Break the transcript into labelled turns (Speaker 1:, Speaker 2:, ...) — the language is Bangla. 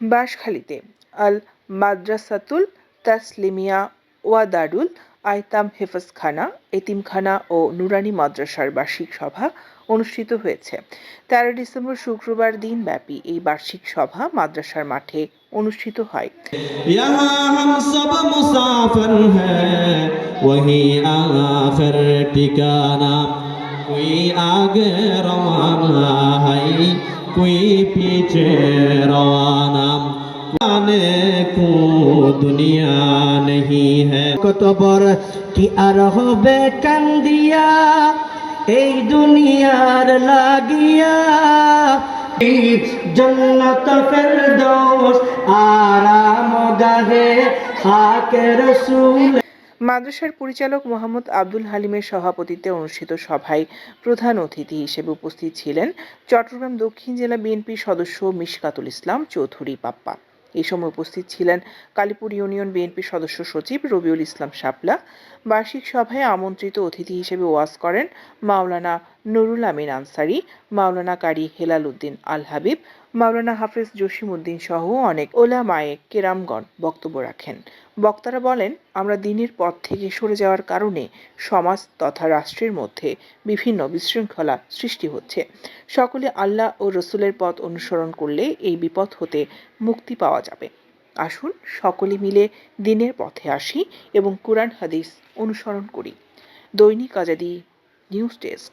Speaker 1: বাঁশখালীতে। আল মাদ্রাসাতুল তাসলিমিয়া ওয়াদারুল আয়তাম হেফজখানা, এতিমখানা ও নুরানি মাদ্রাসার বার্ষিক সভা অনুষ্ঠিত হয়েছে। তেরো ডিসেম্বর শুক্রবার দিনব্যাপী এই বার্ষিক সভা মাদ্রাসার মাঠে অনুষ্ঠিত হয়।
Speaker 2: کوئی پیچھے روانہ آنے کو دنیا
Speaker 3: نہیں ہے کتبر کی ارحب کندیا এই দুনিয়ার লাগিয়া এই জন্নত ফেরদৌস আরাম গাহে খাকে রসুল
Speaker 1: মাদ্রাসার পরিচালক মোহাম্মদ আব্দুল হালিমের সভাপতিত্বে অনুষ্ঠিত সভায় প্রধান অতিথি হিসেবে উপস্থিত ছিলেন চট্টগ্রাম দক্ষিণ জেলা বিএনপির সদস্য মিশকাতুল ইসলাম, চৌধুরী পাপ্পা। এই সময় উপস্থিত ছিলেন কালীপুর ইউনিয়ন বিএনপির সদস্য সচিব রবিউল ইসলাম শাপলা। বার্ষিক সভায় আমন্ত্রিত অতিথি হিসেবে ওয়াজ করেন মাওলানা নুরুল আমিন আনসারি, মাওলানা কারি হেলাল উদ্দিন আল হাবিব মাওলানা হাফেজ জসিম উদ্দিন সহ অনেক ওলামায়ে কেরামগণ বক্তব্য রাখেন। বক্তারা বলেন, আমরা দিনের পথ থেকে সরে যাওয়ার কারণে সমাজ তথা রাষ্ট্রের মধ্যে বিভিন্ন বিশৃঙ্খলা সৃষ্টি হচ্ছে। সকলে আল্লাহ ও রসুলের পথ অনুসরণ করলে এই বিপদ হতে মুক্তি পাওয়া যাবে। আসুন সকলে মিলে দিনের পথে আসি এবং কোরআন হাদিস অনুসরণ করি। দৈনিক আজাদি নিউজ ডেস্ক।